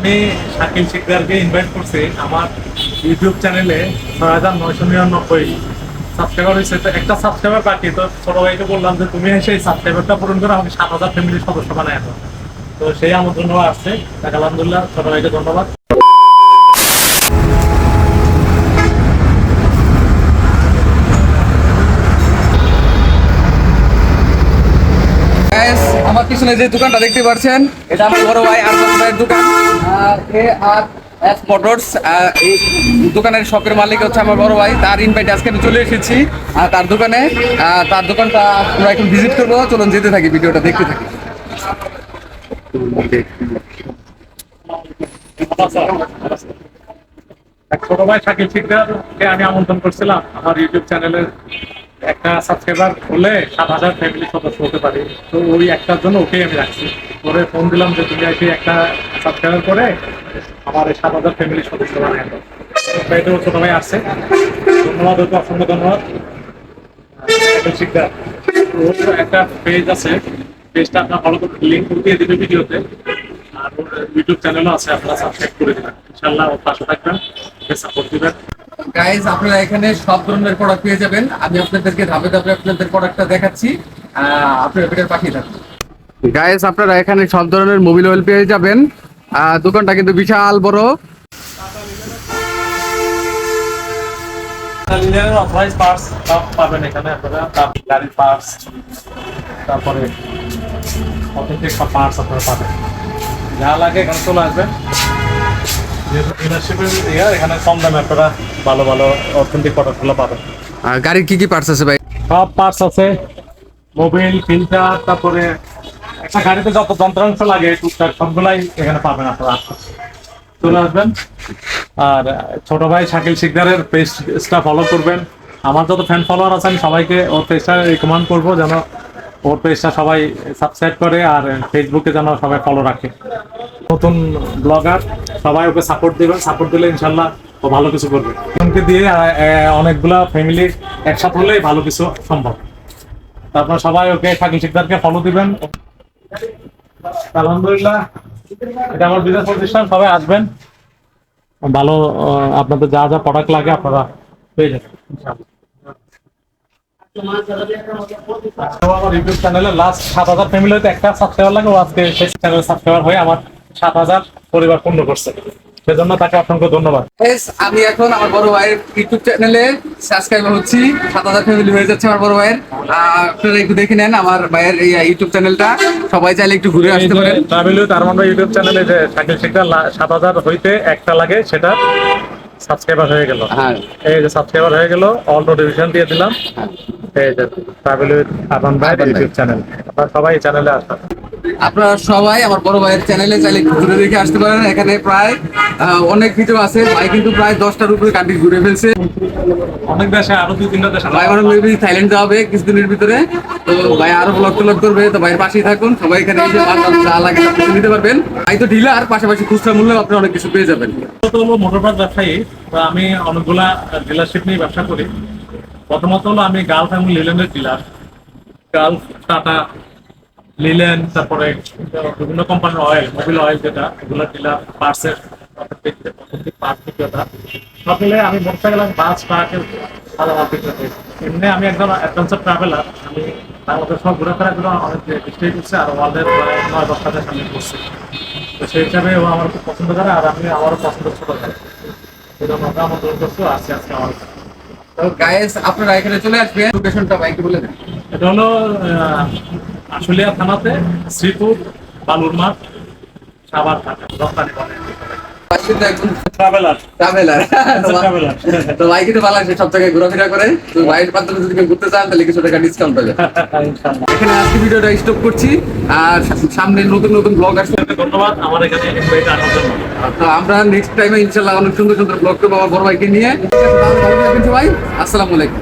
আমি শাকিল শিকদারকে ইনভাইট করছি আমার ইউটিউব চ্যানেলে ছয় হাজার নয়শো নিরানব্বই সাবস্ক্রাইবার হয়েছে। তো একটা সাবস্ক্রাইবার বাকি, তো ছোট ভাইকে বললাম যে, তুমি এসে এই সাবস্ক্রাইবারটা পূরণ করো, আমি সাত হাজার ফ্যামিলির সদস্য বানায় তো সেই আমন্ত্রণ আসছে। তাকে আলহামদুলিল্লাহ, ছোট ভাইকে ধন্যবাদ। আমার পিছনে যে দোকানটা দেখতে পাচ্ছেন, এটা আমার বড় ভাই আর ভাইয়ের দোকান। আর এ আর এস মোটরস এই দোকানের শপের মালিক হচ্ছে আমার বড় ভাই। তার ইনভাইট আজকে আমি চলে এসেছি, আর তার দোকানে তার দোকানটা আমরা এখন ভিজিট করব। চলুন যেতে থাকি, ভিডিওটা দেখতে থাকি। ছোট ভাই শাকিল শিকদারকে আমি আমন্ত্রণ করছিলাম, আমার ইউটিউব চ্যানেলের একটা সাবস্ক্রাইবার হলে সাত হাজার ফ্যামিলি সদস্য হতে পারে। তো ওই একটার জন্য ওকেই আমি রাখছি। পরে ফোন দিলাম যে, তুমি এসে একটা সাবস্ক্রাইবার করে আমার এই সাত হাজার ফ্যামিলি সদস্য বানিয়ে এটাও ছোট ভাই আসছে। ধন্যবাদ ওকে অসংখ্য ধন্যবাদ। ওর একটা পেজ আছে। পেজটা আপনার ফলো করে লিঙ্ক দিয়ে দিবে ভিডিওতে। আর ওর ইউটিউব চ্যানেলও আছে, আপনারা সাবস্ক্রাইব করে দেবেন। ইনশাল্লাহ ওর পাশে থাকবেন। সাপোর্ট দিবেন। গাইজ আপনারা এখানে সব ধরনের প্রোডাক্ট পেয়ে যাবেন। আমি আপনাদেরকে ধাপে ধাপে আপনাদের প্রোডাক্টটা দেখাচ্ছি। আহ, আপনারা ভিডিওর পাঠিয়ে থাকুন গাইজ আপনারা এখানে সব ধরনের মোবিল অয়েল পেয়ে যাবেন। আহ, দোকানটা কিন্তু বিশাল বড়। পাবেন এখানে আপনারা গাড়ির পার্টস তারপরে অথেন্টিক সব পার্টস আপনারা পাবেন। যা লাগে এখানে চলে আসবেন। কম দামে আপনারা ভালো ভালো অথেন্টিক প্রোডাক্টগুলো পাবেন গাড়ির কি কি পার্টস আছে ভাই? সব পার্টস আছে। মোবিল ফিল্টার তারপরে একটা গাড়িতে যত যন্ত্রাংশ লাগে, টুকটাক সবগুলাই এখানে পাবেন আপনারা। চলে আসবেন। আর ছোট ভাই শাকিল শিকদারের পেজটা ফলো করবেন। আমার যত ফ্যান ফলোয়ার আছে আমি সবাইকে ওর পেজটা রিকমেন্ড করব, যেন ওর পেজটা সবাই সাবস্ক্রাইব করে আর ফেসবুকে যেন সবাই ফলো রাখে। নতুন ব্লগার, সবাই ওকে সাপোর্ট দিবেন সাপোর্ট দিলে ইনশাল্লাহ ও ভালো কিছু করবে। ওকে দিয়ে অনেকগুলা ফ্যামিলি একসাথে হলেই ভালো কিছু সম্ভব। তারপর সবাই ওকে শাকিল শিকদারকে ফলো দিবেন। আলহামদুলিল্লাহ, এটা আমার বিজনেস প্রতিষ্ঠান, সবাই আসবেন। ভালো আপনাদের যা যা প্রোডাক্ট লাগে আপনারা পেয়ে যাবেন আমার ইউটিউব চ্যানেলে লাস্ট সাত হাজার ফ্যামিলি হয়তো একটা সাবস্ক্রাইবার লাগে, ও আজকে সেই চ্যানেল সাবস্ক্রাইবার হয়ে আমার সাত হাজার পরিবার পূর্ণ করছে। সেজন্য তাকে অসংখ্য ধন্যবাদ। আমি এখন আমার বড় ভাইয়ের ইউটিউব চ্যানেলে সাবস্ক্রাইব হচ্ছি। সাত হাজার ফ্যামিলি হয়ে যাচ্ছে আমার বড় ভাইয়ের। আপনারা একটু দেখে নেন আমার ভাইয়ের এই ইউটিউব চ্যানেলটা সবাই চাইলে একটু ঘুরে আসতে পারেন। ট্রাভেল উইথ আরমান ইউটিউব চ্যানেলে যে শাকিল শিকদার সাত হাজার হইতে একটা লাগে সেটা সাবস্ক্রাইবার হয়ে গেল। হ্যাঁ। এই যে সাবস্ক্রাইবার হয়ে গেল অল নোটিফিকেশন দিয়ে দিলাম। এই যে ট্রাভেল উইথ আরমান ভাই ইউটিউব চ্যানেল আপনারা সবাই চ্যানেলে আসবেন। আপনারা সবাই আমার বড় ভাইয়ের চ্যানেলে চাইলে ঘুরে দেখে আসতে পারেন। এখানে প্রায় অনেক ভিডিও আছে। ভাই কিন্তু প্রায় দশটার উপরে কান্ট্রি ঘুরে ফেলছে। অনেক দেশে আরও দুই তিনটা দেশে ভাই আমার মেবি থাইল্যান্ড যাওয়া হবে কিছুদিনের ভিতরে। তো ভাই আরও ব্লগ টলগ করবে। তো ভাইয়ের পাশেই থাকুন। সবাই এখানে এসে যা লাগে কিছু নিতে পারবেন। ভাই তো ডিলার পাশাপাশি খুচরা মূল্যে আপনি অনেক কিছু পেয়ে যাবেন। হলো মোটরবাস ব্যবসায়ী। তো আমি অনেকগুলা ডিলারশিপ নিয়ে ব্যবসা করি। প্রথমত হলো আমি গালফ এবং লিলেনের ডিলার গালফ টাটা লিলেন তারপরে বিভিন্ন কোম্পানির অয়েল মোবিল অয়েল যেটা এগুলো ডিলার পার্সের সব মিলে আমি মোটরসাইকেল এবং বাস সাধারণ বিক্রেতা এমনি আমি একজন অ্যাডভেঞ্চার ট্রাভেলার আমি বাংলাদেশ সব ঘোরাফেরা গুলো অনেক ডিস্ট্রিক্ট করছে আর ওয়ার্ল্ডের নয় দেশ আমি করছি। তো সেই হিসাবে ও আমার খুব পছন্দ করে আর আমি আমারও পছন্দ ছোট করে জন্য ওকে আমন্ত্রণ করছ আসছে আজকে আমার। তো গাইস আপনারা এখানে চলে আসবেন। লোকেশনটা ভাইকে বলে দেন। এটা হলো আশুলিয়া থানাতে শ্রীপুর বালুর মাঠ সাবার থানা রপ্তানি করে। তো একজন ট্রাভেলার। ট্রাভেলার। ট্রাভেলার। তো ভাই কিন্তু ভালো আছে সব জায়গায় ঘোরাফেরা করে। তো ভাইয়ের মাধ্যমে যদি ঘুরতে চান তাহলে কিছু টাকা ডিসকাউন্ট পাবে। ইনশাআল্লাহ। এখানে আজকে ভিডিওটা স্টপ করছি। আর সামনে নতুন নতুন ব্লগ আসবে। ধন্যবাদ। আমার এখানে তো আমরা নেক্সট টাইমে ইনশাল্লাহ অনেক সুন্দর সুন্দর ব্লগ করব আমার বড় ভাইকে নিয়ে। ঠিক ভালো থাকবেন সবাই। আসসালামু আলাইকুম।